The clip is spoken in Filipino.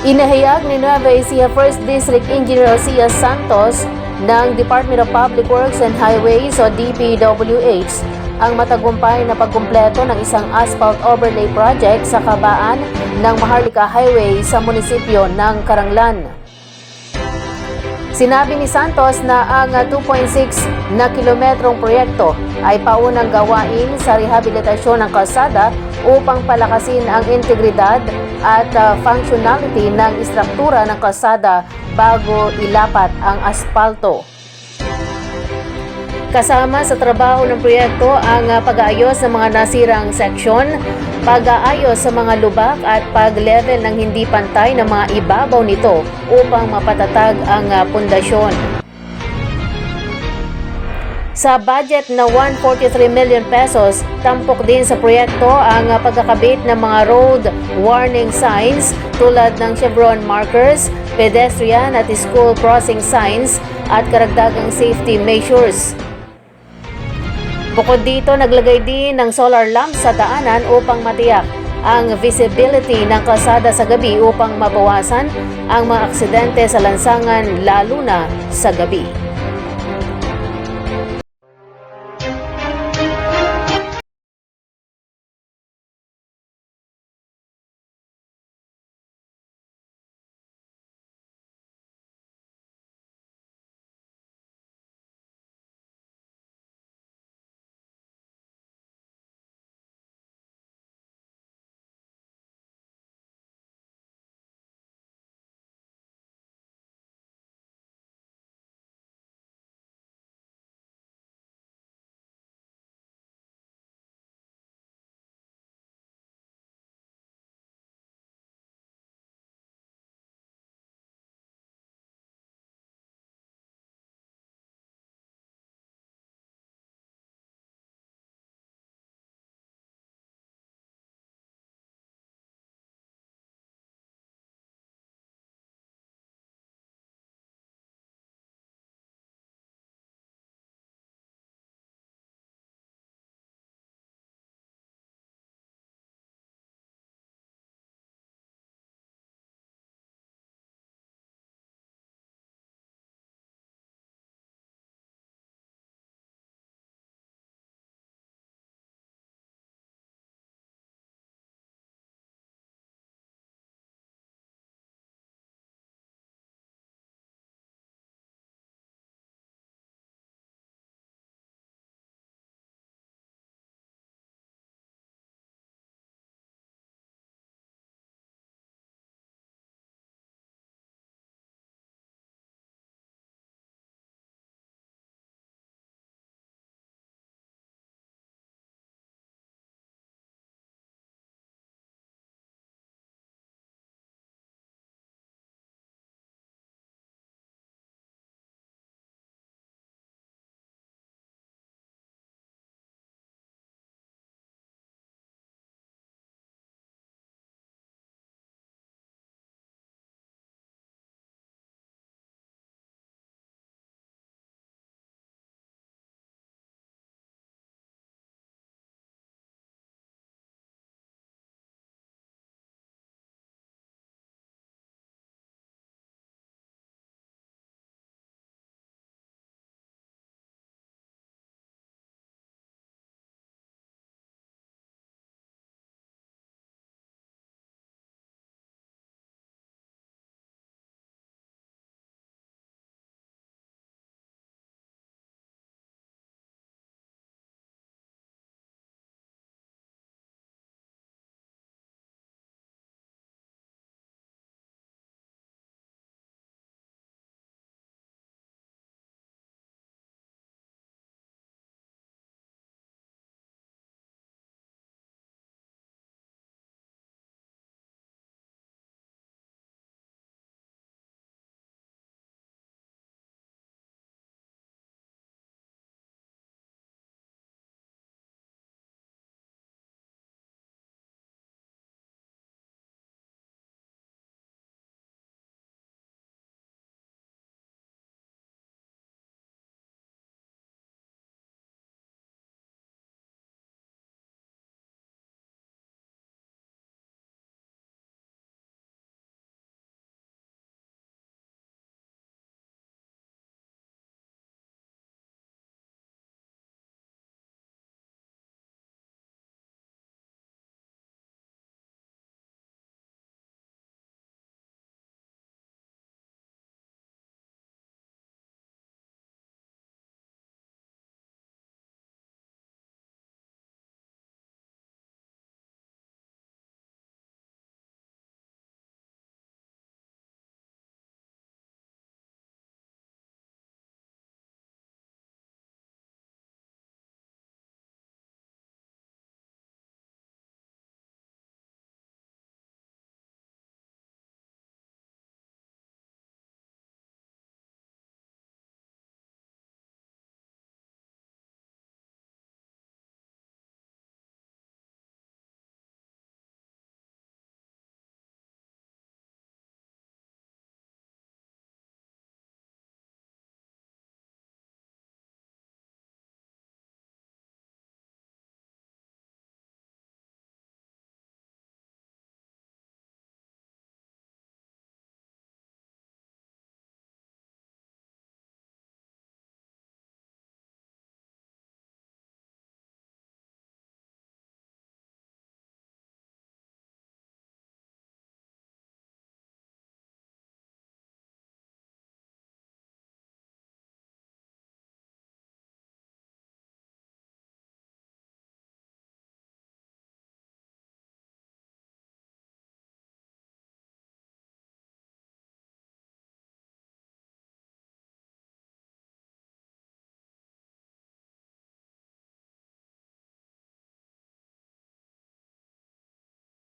Inahayag ni Nueva Ecija 1st District Engineer Cia Santos ng Department of Public Works and Highways o DPWH ang matagumpay na pagkumpleto ng isang asphalt overlay project sa kabaan ng Maharlika Highway sa munisipyo ng Karanglan. Sinabi ni Santos na ang ah, 2.6 na kilometrong proyekto ay paunang gawain sa rehabilitasyon ng kalsada upang palakasin ang integridad at ah, functionality ng istruktura ng kalsada bago ilapat ang aspalto. Kasama sa trabaho ng proyekto ang ah, pag-aayos ng mga nasirang seksyon, pag-aayos sa mga lubak at pag-level ng hindi pantay ng mga ibabaw nito upang mapatatag ang ah, pundasyon. Sa budget na 143 million pesos, tampok din sa proyekto ang pagkakabit ng mga road warning signs tulad ng chevron markers, pedestrian at school crossing signs at karagdagang safety measures. Bukod dito, naglagay din ng solar lamps sa daanan upang matiyak ang visibility ng kalsada sa gabi upang mabawasan ang mga aksidente sa lansangan lalo na sa gabi.